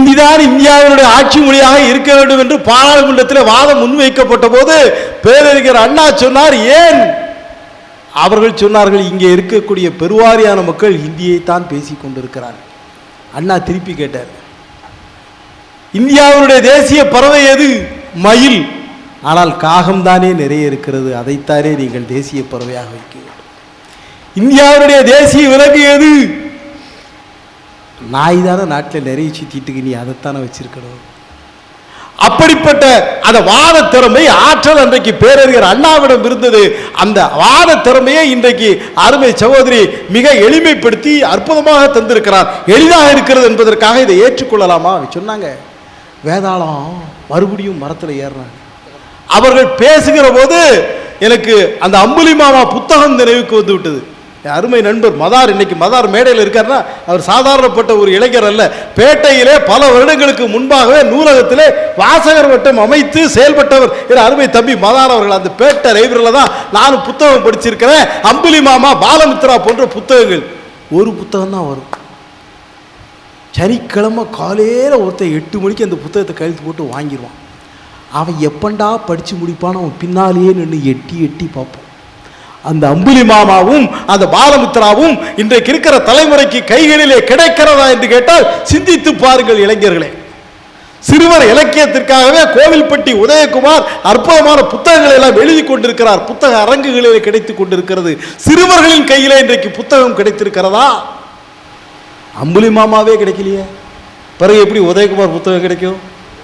ஹிந்திதான் இந்தியாவினுடைய ஆட்சி மொழியாக இருக்க வேண்டும் என்று பாராளுமன்றத்தில் வாதம் முன்வைக்கப்பட்ட போது பேரறிஞர் அண்ணா சொன்னார் ஏன்? அவர்கள் சொன்னார்கள் இங்கே இருக்கக்கூடிய பெருவாரியான மக்கள் ஹிந்தியைத்தான் பேசிக் கொண்டிருக்கிறார்கள் அண்ணா திருப்பி கேட்டார் இந்தியாவினுடைய தேசிய பறவை எது? மயில். ஆனால் காகம்தானே நிறைய இருக்கிறது அதைத்தானே நீங்கள் தேசிய பறவையாக வைக்க வேண்டும் இந்தியாவுடைய தேசிய விலங்கு எது? நாய் தானே நாட்டில் நிறைய சுத்திட்டு நீ அதைத்தானே வச்சிருக்கணும். அப்படிப்பட்ட அந்த வாத திறமை ஆற்றல் அன்றைக்கு பேரறிஞர் அண்ணாவிடம் இருந்தது. அந்த வாத திறமையை இன்றைக்கு அருமை சகோதரி மிக எளிமைப்படுத்தி அற்புதமாக தந்திருக்கிறார். எளிதாக இருக்கிறது என்பதற்காக இதை ஏற்றுக்கொள்ளலாமா? சொன்னாங்க. வேதாளம் மறுபடியும் மரத்தில் ஏறுறாங்க. அவர்கள் பேசுகிற போது எனக்கு அந்த அம்புலி மாமா புத்தகம் நினைவுக்கு வந்து விட்டது. அருமை நண்பர் மதார் இன்னைக்கு மதார் மேடையில் இருக்காருன்னா அவர் சாதாரணப்பட்ட ஒரு இளைஞர் அல்ல. பேட்டையிலே பல வருடங்களுக்கு முன்பாகவே நூலகத்திலே வாசகர் வட்டம் அமைத்து செயல்பட்டவர். என் அருமை தம்பி மதார் அவர்கள் அந்த பேட்டை லைப்ரரியில் தான் நானும் புத்தகம் படிச்சிருக்கிறேன். அம்புலி மாமா பாலமித்ரா போன்ற புத்தகங்கள். ஒரு புத்தகம் தான் வரும். சனிக்கிழமை காலையில் ஒருத்தன் எட்டு மணிக்கு அந்த புத்தகத்தை கழுத்து போட்டு வாங்கிடுவான் அவன் எப்பண்டா படித்து முடிப்பான்னு அவன் பின்னாலேயே நின்று எட்டி எட்டி பார்ப்போம் அந்த அம்புலி மாமாவும் அந்த பாலமித்ராவும் இன்றைக்கு இருக்கிற தலைமுறைக்கு கைகளிலே கிடைக்கிறதா என்று கேட்டால் சிந்தித்து பாருங்கள் இளைஞர்களே. சிறுவர் இலக்கியத்திற்காகவே கோவில்பட்டி உதயகுமார் அற்புதமான புத்தகங்களை எல்லாம் எழுதி கொண்டிருக்கிறார். புத்தக அரங்குகளிலே கிடைத்துக் கொண்டிருக்கிறது. சிறுவர்களின் கையிலே இன்றைக்கு புத்தகம் கிடைத்திருக்கிறதா? அம்புலி மாமாவே கிடைக்கலையே. பிறகு எப்படி உதயகுமார் புத்தகம் கிடைக்கும்?